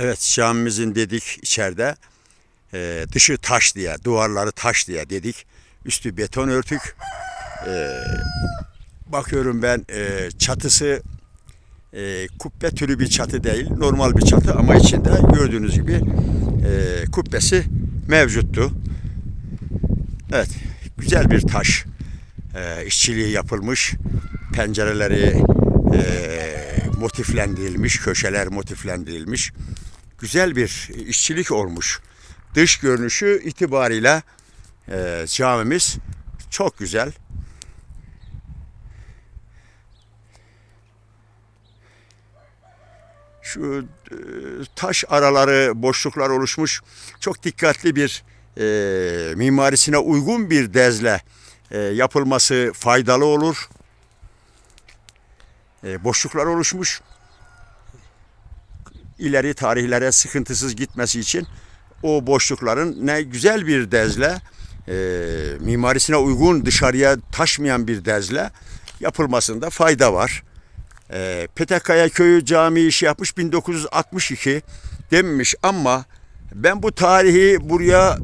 Evet camimizin dedik içeride e, dışı taş diye duvarları taş diye dedik. Üstü beton örtük. E, bakıyorum ben e, çatısı e, kubbe türü bir çatı değil normal bir çatı ama içinde gördüğünüz gibi e, kubbesi mevcuttu. Evet güzel bir taş e, işçiliği yapılmış pencereleri e, motiflendirilmiş köşeler motiflendirilmiş güzel bir işçilik olmuş. Dış görünüşü itibariyle e, camimiz çok güzel. Şu e, taş araları, boşluklar oluşmuş. Çok dikkatli bir e, mimarisine uygun bir dezle e, yapılması faydalı olur. E, boşluklar oluşmuş ileri tarihlere sıkıntısız gitmesi için o boşlukların ne güzel bir dezle e, mimarisine uygun dışarıya taşmayan bir dezle yapılmasında fayda var. E, Petekkaya Köyü Camii işi yapmış 1962 demiş ama ben bu tarihi buraya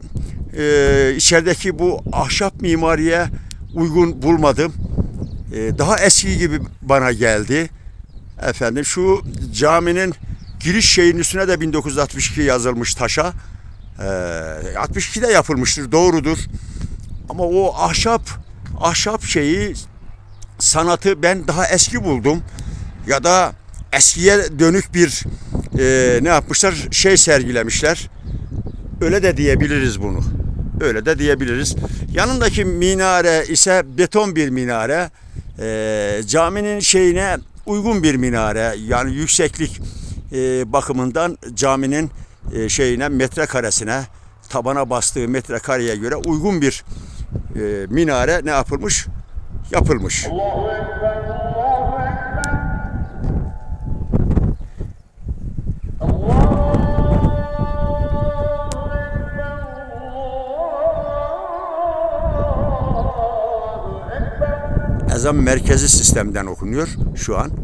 e, içerideki bu ahşap mimariye uygun bulmadım. E, daha eski gibi bana geldi. Efendim şu caminin giriş şeyin üstüne de 1962 yazılmış taşa. Ee, 62'de yapılmıştır doğrudur. Ama o ahşap ahşap şeyi sanatı ben daha eski buldum. Ya da eskiye dönük bir e, ne yapmışlar şey sergilemişler. Öyle de diyebiliriz bunu. Öyle de diyebiliriz. Yanındaki minare ise beton bir minare. E, caminin şeyine uygun bir minare. Yani yükseklik e, bakımından caminin e, şeyine metrekaresine tabana bastığı metrekareye göre uygun bir e, minare ne yapılmış? Yapılmış. Ezan merkezi sistemden okunuyor şu an.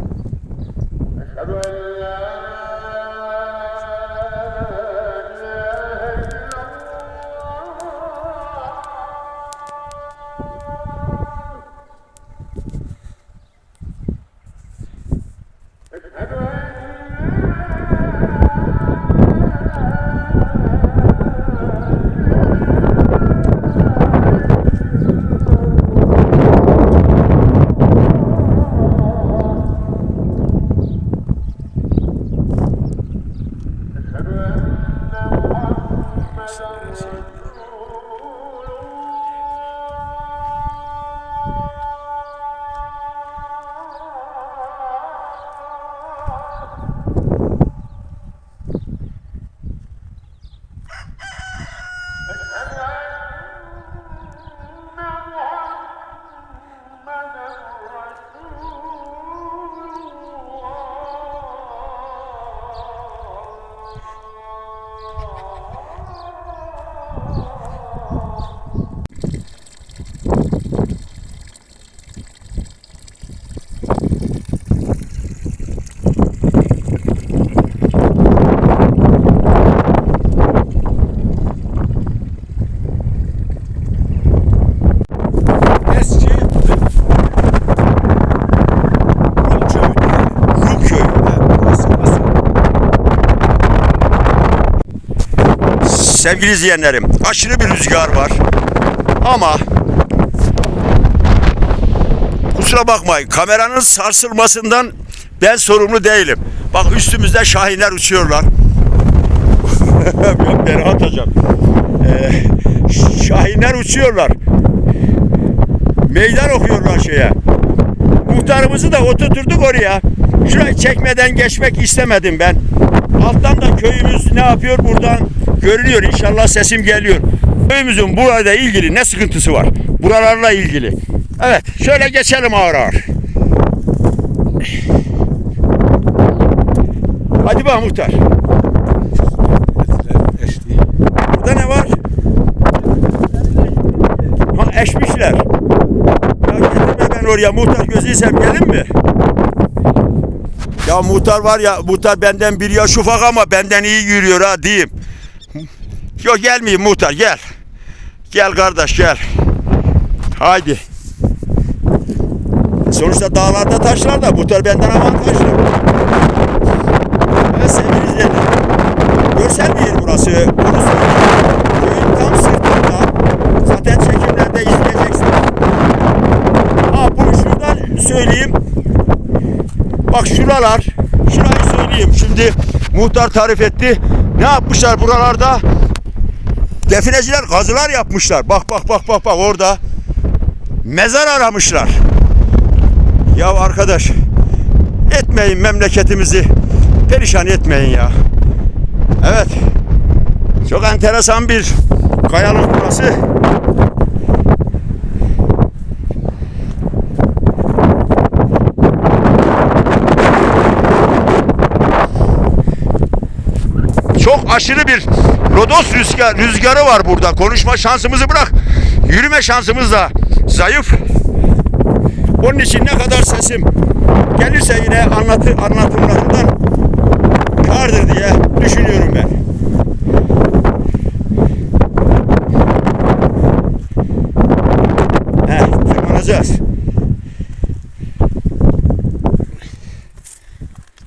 Sevgili izleyenlerim, aşırı bir rüzgar var. Ama kusura bakmayın, kameranın sarsılmasından ben sorumlu değilim. Bak üstümüzde şahinler uçuyorlar. Yok ben atacağım. Ee, şahinler uçuyorlar meydan okuyorlar şeye. Muhtarımızı da oturturduk oraya. Şurayı çekmeden geçmek istemedim ben. Alttan da köyümüz ne yapıyor buradan görünüyor. İnşallah sesim geliyor. Köyümüzün burada ilgili ne sıkıntısı var? Buralarla ilgili. Evet şöyle geçelim ağır ağır. Hadi bak muhtar. Burada ne var? Ha eşmişler. Ya getirme ben oraya muhtar gözüysem gelin mi? Ya muhtar var ya muhtar benden bir yaş ufak ama benden iyi yürüyor ha diyeyim. Yok gelmeyeyim muhtar gel. Gel kardeş gel. Haydi. Sonuçta dağlarda taşlarda muhtar benden avantajlı. Evet sevgili izleyenler. Görsel bir yer burası. Söyleyeyim. Köyün tam sırtında. Zaten çekimlerde izleyeceksiniz. Ha bunu şuradan söyleyeyim. Bak şuralar. Şurayı söyleyeyim. Şimdi muhtar tarif etti. Ne yapmışlar buralarda? Defineciler kazılar yapmışlar. Bak bak bak bak bak orada. Mezar aramışlar. Ya arkadaş etmeyin memleketimizi perişan etmeyin ya. Evet. Çok enteresan bir kayalık burası. Çok aşırı bir lodos rüzgar, rüzgarı var burada. Konuşma şansımızı bırak. Yürüme şansımız da zayıf. Onun için ne kadar sesim gelirse yine anlatı, anlatımlarımdan kardır diye düşünüyorum ben. Heh, tırmanacağız.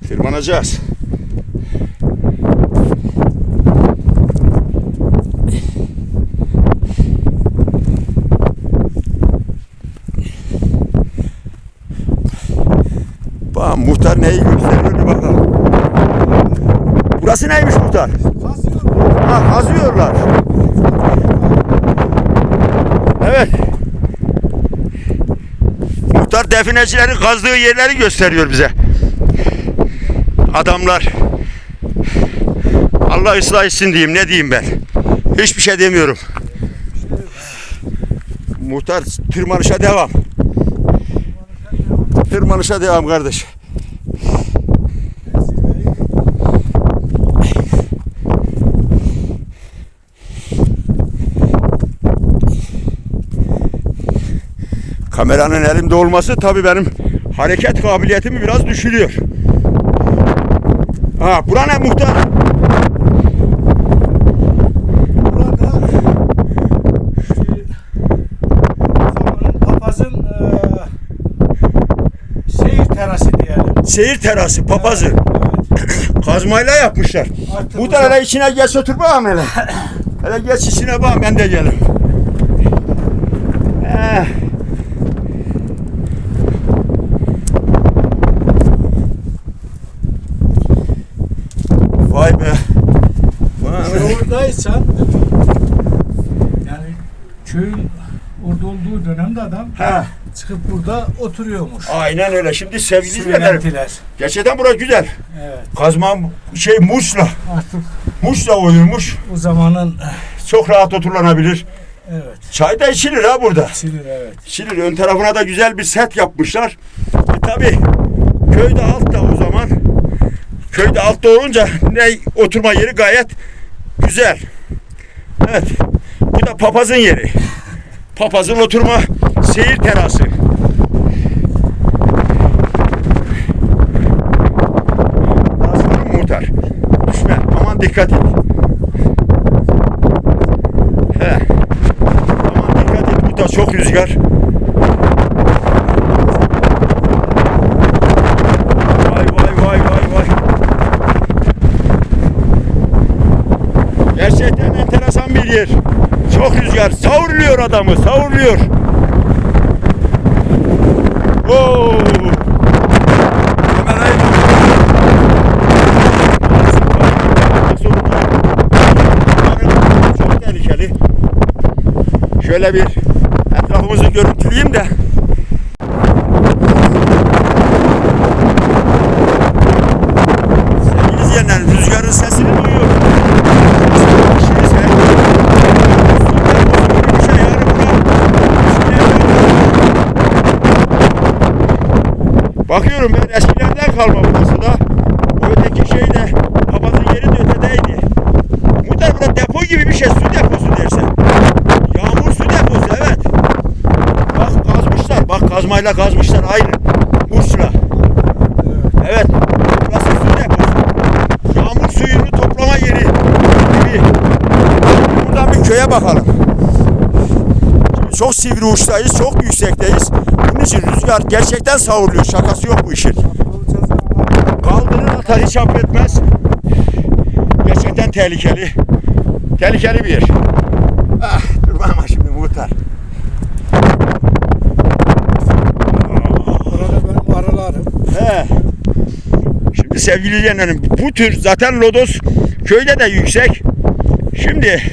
Tırmanacağız. Bak muhtar neyi bir bakalım. Burası neymiş muhtar? Ha kazıyorlar. Evet. Muhtar definecilerin kazdığı yerleri gösteriyor bize. Adamlar Allah ıslah etsin diyeyim ne diyeyim ben. Hiçbir şey demiyorum. Muhtar tırmanışa devam. Tırmanışa devam kardeş. Kameranın elimde olması tabii benim hareket kabiliyetimi biraz düşürüyor. Ha, bura ne muhtar? Burada zamanın papazın eee seyir terası diyelim. Seyir terası, papazı. Evet. Kazmayla yapmışlar. Artık Muhtar uzak- hele içine geç otur bakalım hele. Hele geç içine bak ben de gelim. Eh. Oradaysan yani köyün orada olduğu dönemde adam Ha, çıkıp burada oturuyormuş. aynen öyle. Şimdi sevgili. Söylentiler. Gerçekten bura güzel. Evet. Kazma şey muşla. Artık Muşla oyulmuş. o zamanın Çok rahat oturulabilir. evet. Çay da içilir ha burada. Silir evet. Şimdi ön tarafına da güzel bir set yapmışlar. E tabi köyde altta o zaman. Köyde altta olunca ne oturma yeri gayet güzel. Evet. Bu da papazın yeri. Papazın oturma seyir terası. Lazım muhtar. Düşme. Aman dikkat et. He. Aman dikkat et. Burada çok rüzgar. Yer. Çok rüzgar. Savruluyor adamı. Savruluyor. Oo. Şöyle bir etrafımızı görüntüleyeyim de. sırayla kazmışlar aynı. Usra. Evet. Burası sünnet Yağmur suyunu toplama yeri gibi. Buradan bir köye bakalım. Şimdi çok sivri uçtayız, çok yüksekteyiz. Bunun için rüzgar gerçekten savruluyor. Şakası yok bu işin. Kaldırır atar hiç affetmez. Gerçekten tehlikeli. Tehlikeli bir yer. Sevgili izleyenlerim bu tür zaten Lodos köyde de yüksek. Şimdi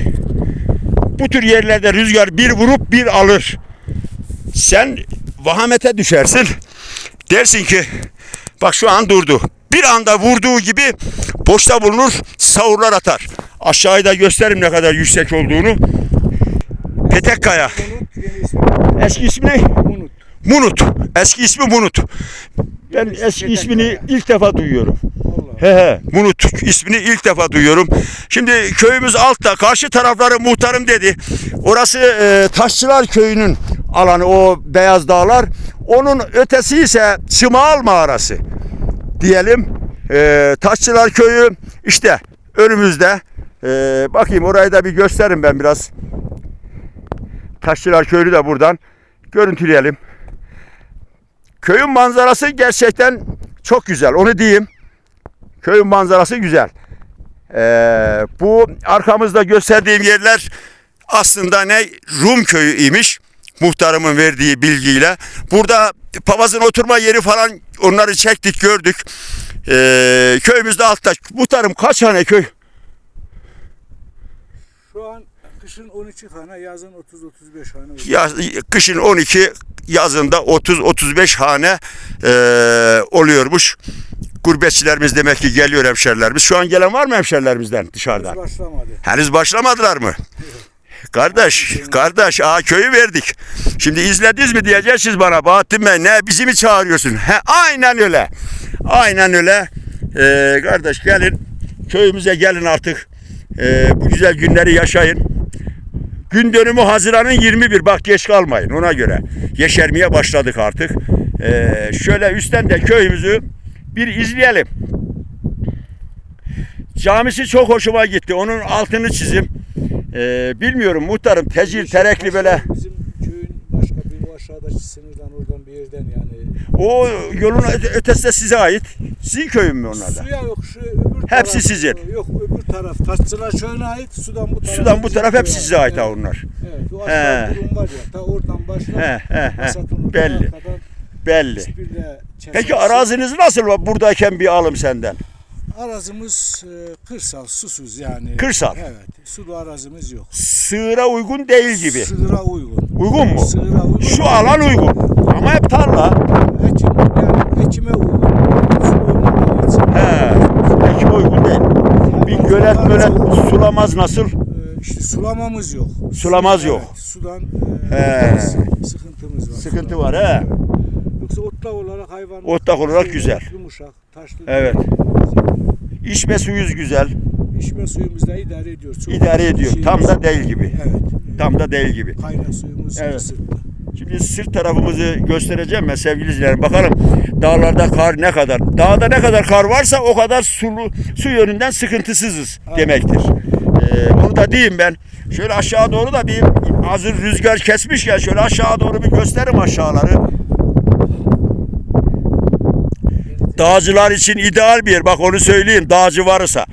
bu tür yerlerde rüzgar bir vurup bir alır. Sen vahamete düşersin. Dersin ki bak şu an durdu. Bir anda vurduğu gibi boşta bulunur savurlar atar. Aşağıda da gösteririm ne kadar yüksek olduğunu. Petekkaya. Eski ismi ne? Munut. Munut. Eski ismi Munut. Ben eski ismini ilk defa duyuyorum. Allah. He he. Munut ismini ilk defa duyuyorum. Şimdi köyümüz altta. Karşı tarafları muhtarım dedi. Orası e, Taşçılar Köyü'nün alanı o beyaz dağlar. Onun ötesi ise Çımağal Mağarası diyelim. E, Taşçılar Köyü işte önümüzde. E, bakayım orayı da bir gösterin ben biraz. Taşçılar Köyü de buradan görüntüleyelim. Köyün manzarası gerçekten çok güzel. Onu diyeyim. Köyün manzarası güzel. Ee, bu arkamızda gösterdiğim yerler aslında ne Rum köyü imiş. Muhtarımın verdiği bilgiyle. Burada papazın oturma yeri falan onları çektik gördük. Ee, köyümüzde altta. Muhtarım kaç hane köy? Şu an kışın 12 hane, yazın 30-35 hane. oluyor. Yaz, kışın 12 yazında 30-35 hane e, oluyormuş. Gurbetçilerimiz demek ki geliyor hemşerilerimiz. Şu an gelen var mı hemşerilerimizden dışarıdan? Henüz başlamadı. Henüz başlamadılar mı? Kardeş, kardeş, aa köyü verdik. Şimdi izlediniz mi diyeceksiniz bana Bahattin Bey ne bizi mi çağırıyorsun? He, aynen öyle. Aynen öyle. Ee, kardeş gelin köyümüze gelin artık. Ee, bu güzel günleri yaşayın. Gün dönümü Haziran'ın 21. Bak geç kalmayın ona göre. Yeşermeye başladık artık. Ee, şöyle üstten de köyümüzü bir izleyelim. Camisi çok hoşuma gitti. Onun altını çizim. Ee, bilmiyorum muhtarım tecil terekli böyle. Bizim köyün başka bir o aşağıdaki sınırdan oradan bir yerden yani. O yolun öte- ötesi de size ait. Sizin köyün mü onlar da? Suya yok şu öbür Hepsi taraf, sizin. Yok öbür taraf. Taşçılar köyüne ait. Sudan bu taraf. Sudan bu taraf hepsi size ait ha onlar. Evet. O aşağı durum var ya. Ta oradan başlar. He he he. Belli. Belli. Peki araziniz nasıl var buradayken bir alım senden? Arazimiz e, kırsal, susuz yani. Kırsal. Evet. Sulu arazimiz yok. Sığıra uygun değil gibi. Sığıra uygun. Uygun mu? Sığıra uygun. Şu alan uygun. Ama hep tarla. Ekim, yani ekime uygun. He. Ekime uygun değil. Bir gölet mölet sulamaz nasıl? E, işte sulamamız yok. Sulamaz Su- yok. Evet, sudan e, He. biraz sıkıntımız var. Sıkıntı var he. Yoksa otlak olarak hayvan. Otlak olarak şey, güzel. Yumuşak, taşlı. Evet. İçme suyuz güzel. İçme suyumuzla idare ediyoruz. Çok İdare ediyor. şeyimiz Tam da değil gibi. Evet. Tam da değil gibi. Kaynak suyumuz Evet. sırtlı. Şimdi sırt tarafımızı göstereceğim ben sevgili izleyicilerim. Bakalım dağlarda kar ne kadar. Dağda ne kadar kar varsa o kadar sulu, su yönünden sıkıntısızız demektir. Ee, onu da diyeyim ben. Şöyle aşağı doğru da bir hazır rüzgar kesmişken şöyle aşağı doğru bir gösterim aşağıları. Dağcılar için ideal bir yer. Bak onu söyleyeyim. Dağcı varsa.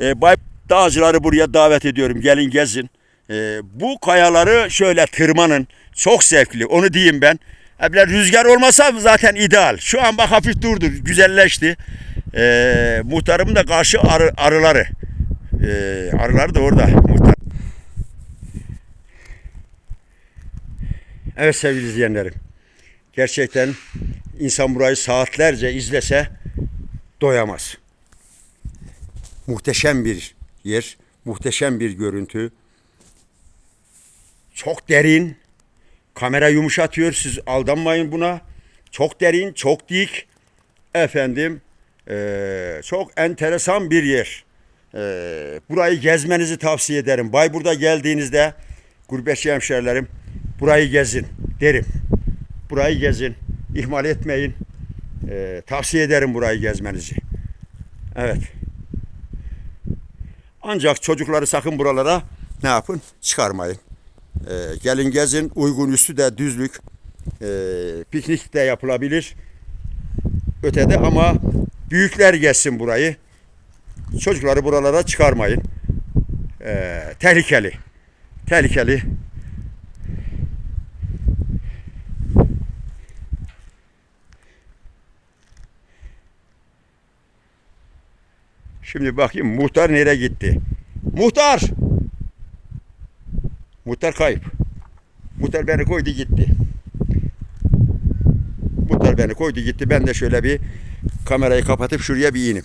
Ee, bay- dağcıları buraya davet ediyorum. Gelin gezin. Ee, bu kayaları şöyle tırmanın. Çok zevkli. Onu diyeyim ben. Böyle rüzgar olmasa zaten ideal. Şu an bak hafif durdu. Güzelleşti. Ee, muhtarımın da karşı arı, arıları. Ee, arıları da orada. Muhtar. Evet sevgili izleyenlerim. Gerçekten insan burayı saatlerce izlese doyamaz. Muhteşem bir yer, muhteşem bir görüntü. Çok derin. Kamera yumuşatıyor. Siz aldanmayın buna. Çok derin, çok dik. Efendim, eee, çok enteresan bir yer. Eee, burayı gezmenizi tavsiye ederim. Bayburt'a geldiğinizde gurbetçi hemşerilerim burayı gezin derim. Burayı gezin. ihmal etmeyin. Eee, tavsiye ederim burayı gezmenizi. Evet. Ancak çocukları sakın buralara ne yapın? Çıkarmayın. Ee, gelin gezin. Uygun üstü de düzlük. Ee, piknik de yapılabilir. Ötede ama büyükler gezsin burayı. Çocukları buralara çıkarmayın. Ee, tehlikeli. Tehlikeli. Şimdi bakayım muhtar nereye gitti? Muhtar! Muhtar kayıp. Muhtar beni koydu gitti. Muhtar beni koydu gitti. Ben de şöyle bir kamerayı kapatıp şuraya bir ineyim.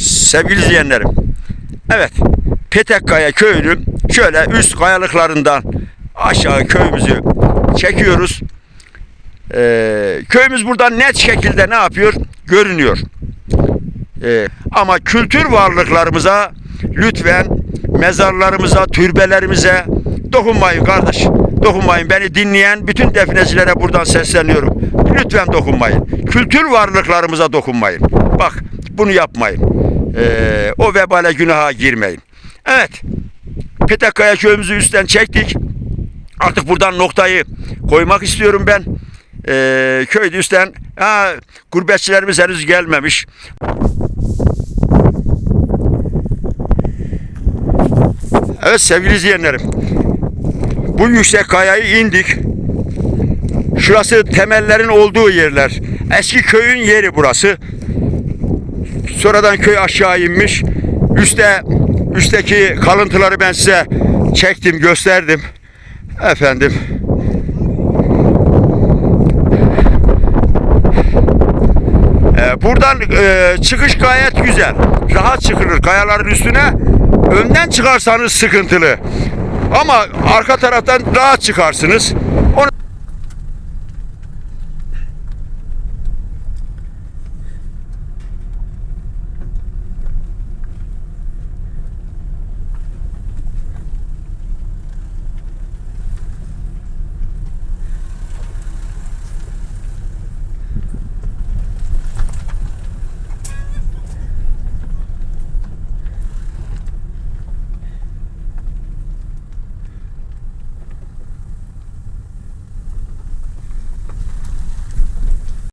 Sevgili izleyenlerim. Evet. Petekkaya köyünün şöyle üst kayalıklarından aşağı köyümüzü çekiyoruz. Ee, köyümüz buradan net şekilde ne yapıyor? Görünüyor. Ee, ama kültür varlıklarımıza lütfen mezarlarımıza, türbelerimize dokunmayın kardeş. Dokunmayın. Beni dinleyen bütün definecilere buradan sesleniyorum. Lütfen dokunmayın. Kültür varlıklarımıza dokunmayın. Bak bunu yapmayın. Ee, o vebale günaha girmeyin. Evet. Petekkaya köyümüzü üstten çektik. Artık buradan noktayı koymak istiyorum ben. Ee, köyde üstten ha, gurbetçilerimiz henüz gelmemiş. Evet sevgili izleyenlerim. Bu yüksek kayayı indik. Şurası temellerin olduğu yerler. Eski köyün yeri burası. Sonradan köy aşağı inmiş. Üste üstteki kalıntıları ben size çektim, gösterdim. Efendim. Ee, buradan e, çıkış gayet güzel. Rahat çıkılır kayaların üstüne. Önden çıkarsanız sıkıntılı. Ama arka taraftan rahat çıkarsınız.